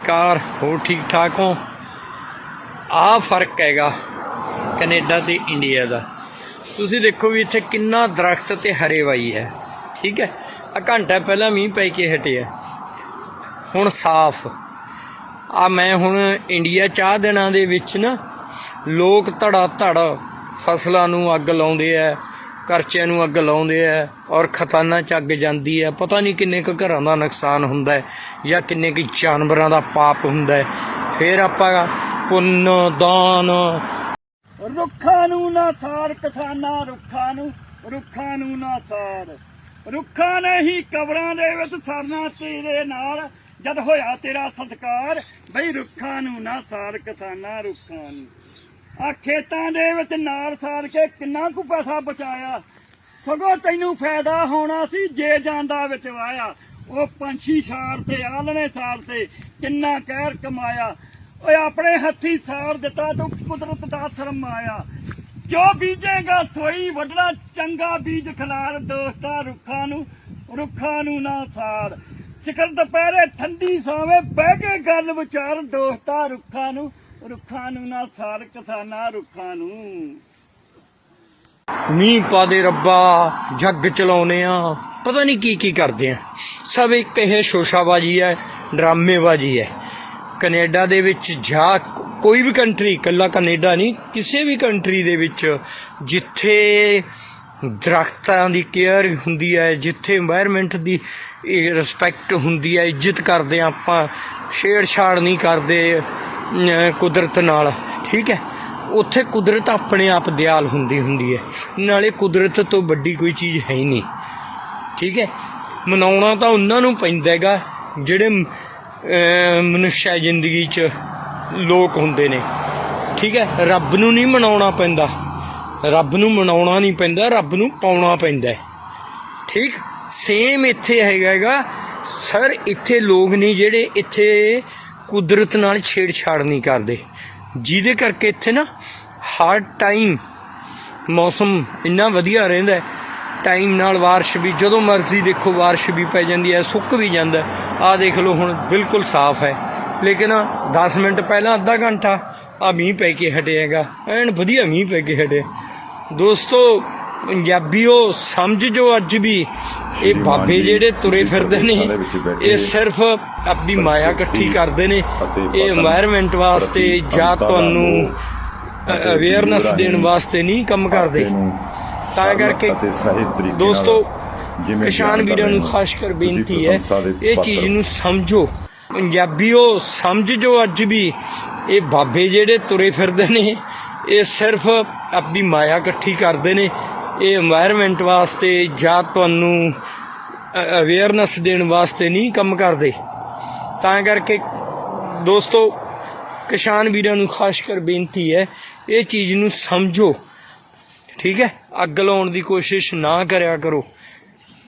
ਕਾਰ, ਹੋਰ ਠੀਕ ਠਾਕ ਹੋ? ਆ ਫ਼ਰਕ ਹੈਗਾ ਕੈਨੇਡਾ ਤੇ ਇੰਡੀਆ ਦਾ। ਤੁਸੀਂ ਦੇਖੋ ਵੀ ਇੱਥੇ ਕਿੰਨਾ ਦਰਖਤ ਤੇ ਹਰੇਵਾਈ ਹੈ, ਠੀਕ ਹੈ? ਆ ਘੰਟਾ ਪਹਿਲਾਂ ਮੀਂਹ ਪੈ ਕੇ ਹਟਿਆ। ਹੁਣ ਸਾਫ਼। ਆ ਮੈਂ ਹੁਣ ਇੰਡੀਆ ਚਾਹ ਦਿਨਾਂ ਦੇ ਵਿੱਚ ਨਾ ਲੋਕ ਧੜਾ ਧੜ ਫਸਲਾਂ ਨੂੰ ਅੱਗ ਲਾਉਂਦੇ ਆ ਕਰਚਿਆਂ ਨੂੰ ਅੱਗ ਲਾਉਂਦੇ ਆ ਔਰ ਖਤਾਨਾਂ ਚ ਅੱਗ ਜਾਂਦੀ ਹੈ ਪਤਾ ਨਹੀਂ ਕਿੰਨੇ ਕੁ ਘਰਾਂ ਦਾ ਨੁਕਸਾਨ ਹੁੰਦਾ ਹੈ ਜਾਂ ਕਿੰਨੇ ਕੁ ਜਾਨਵਰਾਂ ਦਾ ਪਾਪ ਹੁੰਦਾ ਹੈ। ਫਿਰ ਆਪਾਂ ਪੁੰਨ, ਦਾਨ। ਰੁੱਖਾਂ ਨੂੰ ਨਾ ਸਾਰ ਕਿਸਾਨਾਂ, ਰੁੱਖਾਂ ਨੂੰ ਰੁੱਖਾਂ ਨੂੰ ਨਾ ਸਾਰ। ਰੁੱਖਾਂ ਨੇ ਹੀ ਕਬਰਾਂ ਦੇ ਵਿੱਚ ਸਰਨਾ ਤੇਰੇ ਨਾਲ। ਜਦ ਹੋਇਆ ਤੇਰਾ ਸਤਕਾਰ, ਬਈ ਰੁੱਖਾਂ ਨੂੰ ਨਾ ਸਾਰ ਕਿਸਾਨਾਂ, ਰੁੱਖਾਂ ਨੂੰ। ਆ ਖੇਤਾਂ ਦੇ ਵਿੱਚ ਨਾਰ ਸਾਰ ਕੇ ਕਿੰਨਾ ਕੁ ਪੈਸਾ ਬਚਾਇਆ। ਸਗੋਂ ਤੈਨੂੰ ਫਾਇਦਾ ਹੋਣਾ ਸੀ ਜੇ ਜਾਂਦਾ ਵਿੱਚ ਵਾਇਆ। ਉਹ ਪੰਛੀ ਸਾਰ ਤੇ ਆਲਣੇ ਸਾਰ ਤੇ ਕਿੰਨਾ ਕਹਿਰ ਕਮਾਇਆ। ਓਏ ਆਪਣੇ ਹੱਥੀ ਸਾਰ ਦਿੱਤਾ ਤੂੰ ਕੁਦਰਤ ਦਾ ਸਰਮਾਇਆ ਜੋ ਬੀਜੇਗਾ ਸੋਈ ਵੱਡਣਾ ਚੰਗਾ ਬੀਜ ਖਿਲਾਰ ਦੋਸਤਾ ਰੁੱਖਾਂ ਨੂੰ ਰੁੱਖਾਂ ਨੂੰ ਨਾ ਸਾਰ। ਸਿਕਰ ਦੁਪਹਿਰੇ ਠੰਡੀ ਸਾਵੇਂ, ਬਹਿ ਕੇ ਗੱਲ ਵਿਚਾਰ ਦੋਸਤਾ ਰੁੱਖਾਂ ਨੂੰ। ਰੁੱਖਾਂ ਨੂੰ ਨਾ ਸਾਰ ਕਿਸਾਨਾਂ ਰੁੱਖਾਂ ਨੂੰ। ਮੀਂਹ ਪਾ ਦੇ ਰੱਬਾ, ਜੱਗ ਚਲਾਉਨੇ ਆ। ਪਤਾ ਨਹੀਂ ਕੀ ਕੀ ਕਰਦੇ ਆ। ਸਭ ਇੱਕ ਇਹ ਸ਼ੋਸ਼ਾਬਾਜੀ ਹੈ, ਡਰਾਮੇਬਾਜੀ ਹੈ। ਕੈਨੇਡਾ ਦੇ ਵਿੱਚ ਜਾ ਕੋਈ ਵੀ ਕੰਟਰੀ, ਇਕੱਲਾ ਕੈਨੇਡਾ ਨਹੀਂ, ਕਿਸੇ ਵੀ ਕੰਟਰੀ ਦੇ ਵਿੱਚ ਜਿੱਥੇ ਦਰਖਤਾਂ ਦੀ ਕੇਅਰ ਹੁੰਦੀ ਹੈ, ਜਿੱਥੇ এনवायरमेंट ਦੀ ਰਿਸਪੈਕਟ ਹੁੰਦੀ ਹੈ, ਇੱਜ਼ਤ ਕਰਦੇ ਆਪਾਂ, ਛੇੜਛਾੜ ਨਹੀਂ ਕਰਦੇ। ਕੁਦਰਤ ਨਾਲ ਠੀਕ ਹੈ? ਉੱਥੇ ਕੁਦਰਤ ਆਪਣੇ ਆਪ ਦਿਆਲ ਹੁੰਦੀ ਹੁੰਦੀ ਹੈ। ਨਾਲੇ ਕੁਦਰਤ ਤੋਂ ਵੱਡੀ ਕੋਈ ਚੀਜ਼ ਹੈ ਹੀ ਨਹੀਂ ਠੀਕ ਹੈ? ਮਨਾਉਣਾ ਤਾਂ ਉਹਨਾਂ ਨੂੰ ਪੈਂਦਾ ਹੈਗਾ ਜਿਹੜੇ ਅਹ, ਮਨੁੱਖਿਆ ਜ਼ਿੰਦਗੀ 'ਚ ਲੋਕ ਹੁੰਦੇ ਨੇ ਠੀਕ ਹੈ? ਰੱਬ ਨੂੰ ਨਹੀਂ ਮਨਾਉਣਾ ਪੈਂਦਾ। ਰੱਬ ਨੂੰ ਮਨਾਉਣਾ ਨਹੀਂ ਪੈਂਦਾ ਰੱਬ ਨੂੰ ਪਾਉਣਾ ਪੈਂਦਾ ਠੀਕ? ਸੇਮ ਇੱਥੇ ਹੈਗਾ ਹੈਗਾ ਸਰ ਇੱਥੇ ਲੋਕ ਨੇ ਜਿਹੜੇ ਇੱਥੇ ਕੁਦਰਤ ਨਾਲ ਛੇੜਛਾੜ ਨਹੀਂ ਕਰਦੇ। ਜਿਹਦੇ ਕਰਕੇ ਇੱਥੇ ਨਾ ਹਰ ਟਾਈਮ ਮੌਸਮ ਇੰਨਾ ਵਧੀਆ ਰਹਿੰਦਾ ਹੈ। ਟਾਈਮ ਨਾਲ ਬਾਰਿਸ਼ ਵੀ, ਜਦੋਂ ਮਰਜ਼ੀ ਦੇਖੋ ਬਾਰਿਸ਼ ਵੀ ਪੈ ਜਾਂਦੀ ਹੈ, ਸੁੱਕ ਵੀ ਜਾਂਦਾ ਆ ਦੇਖ ਲਓ ਹੁਣ ਬਿਲਕੁਲ ਸਾਫ਼ ਹੈ। ਲੇਕਿਨ 10 ਮਿੰਟ ਪਹਿਲਾਂ ਅੱਧਾ ਘੰਟਾ ਆ ਮੀਂਹ ਪੈ ਕੇ ਹਟਿਆਗਾ ਐਨ ਵਧੀਆ ਮੀਂਹ ਪੈ ਕੇ ਹਟਿਆ। ਦੋਸਤੋ ਪੰਜਾਬੀਓ ਸਮਝ ਜੋ ਅੱਜ ਵੀ। ਇਹ ਬਾਬੇ ਜਿਹੜੇ ਤੁਰੇ ਫਿਰਦੇ ਨੇ ਇਹ ਸਿਰਫ ਆਪਣੀ ਮਾਇਆ ਇਕੱਠੀ ਕਰਦੇ ਨੇ। ਇਹ এনवायरमेंट ਵਾਸਤੇ ਜਾਂ ਤੁਹਾਨੂੰ ਅਵੇਅਰਨੈਸ ਦੇਣ ਵਾਸਤੇ ਨਹੀਂ ਕੰਮ ਕਰਦੇ। ਤਾਂ ਕਰਕੇ ਦੋਸਤੋ ਕਿਸਾਨ ਵੀਰਾਂ ਨੂੰ ਖਾਸ ਕਰ ਬੇਨਤੀ ਹੈ ਇਹ ਚੀਜ਼ ਨੂੰ ਸਮਝੋ। ਪੰਜਾਬੀਓ ਸਮਝ ਜੋ ਅੱਜ ਵੀ। ਇਹ ਬਾਬੇ ਜਿਹੜੇ ਤੁਰੇ ਫਿਰਦੇ ਨੇ ਇਹ ਸਿਰਫ ਆਪਣੀ ਮਾਇਆ ਇਕੱਠੀ ਕਰਦੇ ਨੇ। ਇਹ এনवायरमेंट ਵਾਸਤੇ ਜਾਂ ਤੁਹਾਨੂੰ ਅਵੇਅਰਨੈਸ ਦੇਣ ਵਾਸਤੇ ਨਹੀਂ ਕੰਮ ਕਰਦੇ। ਤਾਂ ਕਰਕੇ ਦੋਸਤੋ, ਕਿਸਾਨ ਵੀਰਾਂ ਨੂੰ ਖਾਸ ਕਰ ਬੇਨਤੀ ਹੈ, ਇਹ ਚੀਜ਼ ਨੂੰ ਸਮਝੋ। ਠੀਕ ਹੈ? ਅੱਗ ਲਾਉਣ ਦੀ ਕੋਸ਼ਿਸ਼ ਨਾ ਕਰਿਆ ਕਰੋ।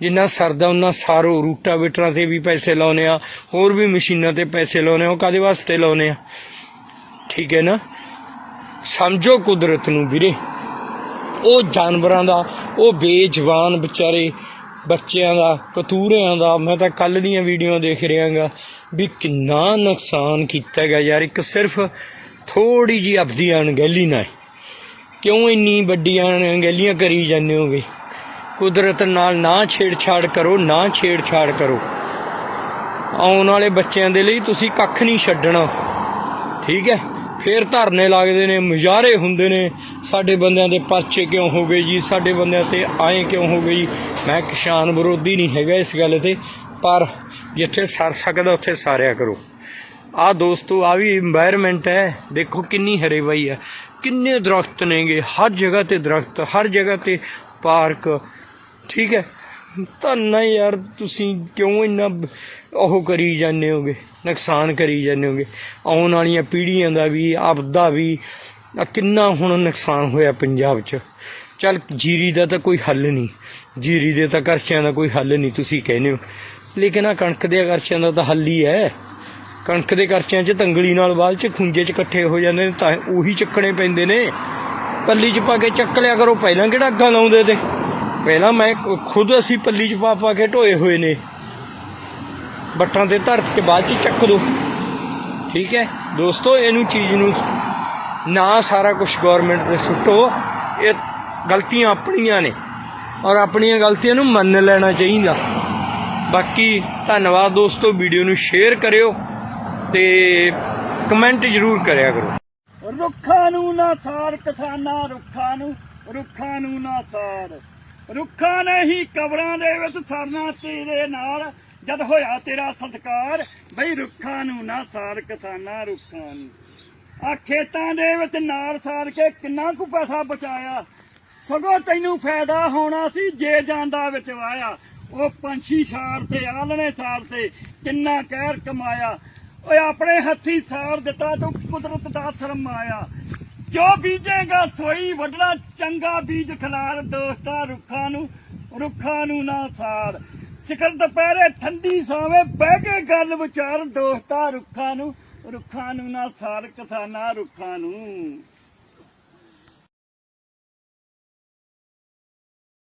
ਜਿੰਨਾ ਸਰਦਾ ਉਹਨਾਂ ਸਾਰੋ। ਰੂਟਾ ਬਿਟਰਾਂ ਤੇ ਵੀ ਪੈਸੇ ਲਾਉਨੇ ਆ ਹੋਰ ਵੀ ਮਸ਼ੀਨਾਂ ਤੇ ਪੈਸੇ ਲਾਉਨੇ ਆ ਕਾਦੇ ਵਾਸਤੇ ਲਾਉਨੇ ਆ ਠੀਕ ਹੈ ਨਾ? ਸਮਝੋ ਕੁਦਰਤ ਨੂੰ ਵੀਰੇ। ਉਹ ਜਾਨਵਰਾਂ ਦਾ, ਉਹ ਬੇਜਵਾਨ ਵਿਚਾਰੇ ਬੱਚਿਆਂ ਦਾ, ਕਤੂਰਿਆਂ ਦਾ, ਮੈਂ ਤਾਂ ਕੱਲ ਦੀਆਂ ਵੀਡੀਓ ਦੇਖ ਰਿਹਾਗਾ ਵੀ ਕਿੰਨਾ ਨੁਕਸਾਨ ਕੀਤਾ ਗਿਆ ਯਾਰ, ਇੱਕ ਸਿਰਫ ਥੋੜੀ ਜੀ ਆਪਦੀ ਅਣਗਹਿਲੀ ਨਾਲ। ਕਿਉਂ ਇੰਨੀ ਵੱਡੀਆਂ ਅਣਗਹਿਲੀਆਂ ਕਰੀ ਜਾਂਦੇ ਹੋਗੇ? ਕੁਦਰਤ ਨਾਲ ਨਾ ਛੇੜਛਾੜ ਕਰੋ, ਨਾ ਛੇੜਛਾੜ ਕਰੋ। ਆਉਣ ਵਾਲੇ ਬੱਚਿਆਂ ਦੇ ਲਈ ਤੁਸੀਂ ਕੱਖ ਨਹੀਂ ਛੱਡਣਾ। ਠੀਕ ਹੈ? ਫੇਰ ਧਰਨੇ ਲੱਗਦੇ ਨੇ, ਮੁਜ਼ਾਹਰੇ ਹੁੰਦੇ ਨੇ, ਸਾਡੇ ਬੰਦਿਆਂ ਦੇ ਪਰਚੇ ਕਿਉਂ ਹੋ ਗਏ ਜੀ, ਸਾਡੇ ਬੰਦਿਆਂ ਤੇ ਆਏ ਕਿਉਂ ਹੋ ਗਈ ਮੈਂ ਕਿਸਾਨ ਵਿਰੋਧੀ ਨਹੀਂ ਹੈਗਾ ਇਸ ਗੱਲ ਤੇ, ਪਰ ਜਿੱਥੇ ਸਰ ਸਕਦਾ ਉੱਥੇ ਸਾਰਿਆ ਕਰੋ। ਆ ਦੋਸਤੋ ਆ ਵੀ এনवायरमेंट ਹੈ, ਦੇਖੋ ਕਿੰਨੀ ਹਰੇਵਾਈ ਹੈ, ਕਿੰਨੇ ਦਰਖਤ ਨੇਗੇ, ਹਰ ਜਗ੍ਹਾ ਤੇ ਦਰਖਤ, ਹਰ ਜਗ੍ਹਾ ਤੇ ਪਾਰਕ, ਠੀਕ ਹੈ? ਧੰਨਾ ਯਾਰ ਤੁਸੀਂ ਕਿਉਂ ਇੰਨਾ ਉਹ ਕਰੀ ਜਾਂਦੇ ਹੋਗੇ? ਨੁਕਸਾਨ ਕਰੀ ਜਾਂਦੇ ਹੋਗੇ? ਆਉਣ ਵਾਲੀਆਂ ਪੀੜ੍ਹੀਆਂ ਦਾ ਵੀ, ਆਪਦਾ ਵੀ ਕਿੰਨਾ ਹੁਣ ਨੁਕਸਾਨ ਹੋਇਆ ਪੰਜਾਬ 'ਚ? ਚੱਲ ਜੀਰੀ ਦਾ ਤਾਂ ਕੋਈ ਹੱਲ ਨਹੀਂ। ਜੀਰੀ ਦੇ ਤਾਂ ਖਰਚਿਆਂ ਦਾ ਕੋਈ ਹੱਲ ਨਹੀਂ, ਤੁਸੀਂ ਕਹਿੰਦੇ ਹੋ। ਲੇਕਿਨ ਆ ਕਣਕ ਦੇ ਖਰਚਿਆਂ ਦਾ ਤਾਂ ਹੱਲ ਹੀ ਹੈ। ਕਣਕ ਦੇ ਖਰਚਿਆਂ 'ਚ ਤੰਗਲੀ ਨਾਲ ਬਾਅਦ 'ਚ ਖੁੰਝੇ 'ਚ ਇਕੱਠੇ ਹੋ ਜਾਂਦੇ ਨੇ, ਤਾਂ ਉਹੀ ਚੱਕਣੇ ਪੈਂਦੇ ਨੇ। ਪੱਲੀ 'ਚ ਪਾ ਕੇ ਚੱਕ ਲਿਆ ਕਰੋ, ਪਹਿਲਾਂ ਕਿਹੜਾ ਅੱਗਾ ਲਾਉਂਦੇ ਤੇ? ਪਹਿਲਾਂ ਮੈਂ ਖੁਦ ਅਸੀਂ ਪੱਲੀ 'ਚ ਪਾ ਪਾ ਕੇ ਢੋਏ ਹੋਏ ਨੇ। ਬੱਟਾਂ ਤੇ ਧਰ ਕੇ ਬਾਅਦ 'ਚ ਚੱਕ ਦੋ। ਠੀਕ ਹੈ? ਦੋਸਤੋ, ਇਹਨੂੰ ਚੀਜ਼ ਨੂੰ ਨਾ ਸਾਰਾ ਕੁਝ ਗਵਰਨਮੈਂਟ ਤੇ ਸੁੱਟੋ। ਇਹ ਗਲਤੀਆਂ ਆਪਣੀਆਂ ਨੇ ਔਰ ਆਪਣੀਆਂ ਗਲਤੀਆਂ ਨੂੰ ਮੰਨ ਲੈਣਾ ਚਾਹੀਦਾ। ਬਾਕੀ ਧੰਨਵਾਦ ਦੋਸਤੋ, ਵੀਡੀਓ ਨੂੰ ਸ਼ੇਅਰ ਕਰਿਓ ਤੇ ਕਮੈਂਟ ਜ਼ਰੂਰ ਕਰਿਆ ਕਰੋ। ਰੁੱਖਾਂ ਨੂੰ ਨਾ ਸਾਰ ਕਿਸਾਨਾਂ, ਰੁੱਖਾਂ ਨੂੰ ਰੁੱਖਾਂ ਨੂੰ ਨਾ ਸਾਰ ਰੁੱਖਾਂ ਨੇ ਹੀ ਕਬਰਾਂ ਦੇ ਵਿੱਚ ਸਰਨਾ ਤੇਰੇ ਨਾਲ। ਜਦ ਹੋਇਆ ਤੇਰਾ ਸਤਕਾਰ, ਬਈ ਰੁੱਖਾਂ ਨੂੰ ਨਾ ਸਾਰ ਕਿਸਾਨਾਂ ਰੁੱਖਾਂ ਨੂੰ। ਆ ਖੇਤਾਂ ਦੇ ਵਿੱਚ ਨਾਰ ਸਾਰ ਕੇ ਕਿੰਨਾ ਕੁ ਪੈਸਾ ਬਚਾਇਆ। ਸਗੋਂ ਤੈਨੂੰ ਫਾਇਦਾ ਹੋਣਾ ਸੀ, ਜੇ ਜਾਂਦਾ ਵਿੱਚ ਵਾਇਆ। ਉਹ ਪੰਛੀ ਸਾਰ ਤੇ ਆਲਣੇ ਸਾਰ ਤੇ ਕਿੰਨਾ ਕਹਿਰ ਕਮਾਇਆ। ਓਏ ਆਪਣੇ ਹੱਥੀ ਸਾਰ ਦਿੱਤਾ, ਤੂੰ ਕੁਦਰਤ ਦਾ ਸਰਮਾਇਆ ਜੋ ਬੀਜੇਗਾ ਸੋਈ ਵੱਢਣਾ? ਚੰਗਾ ਬੀਜ ਖਿਲਾਰ ਦੋਸਤਾ ਰੁੱਖਾਂ ਨੂੰ ਰੁੱਖਾਂ ਨੂੰ ਨਾ ਸਾਰ ਸਿਖਰ ਦੁਪਹਿਰੇ ਠੰਡੀ ਸਾਵੇਂ, ਬਹਿ ਕੇ ਗੱਲ ਵਿਚਾਰ ਦੋਸਤਾ ਰੁੱਖਾਂ ਨੂੰ ਰੁੱਖਾਂ ਨੂੰ ਨਾ ਸਾਰ ਕਿਸਾਨਾਂ ਰੁੱਖਾਂ ਨੂੰ।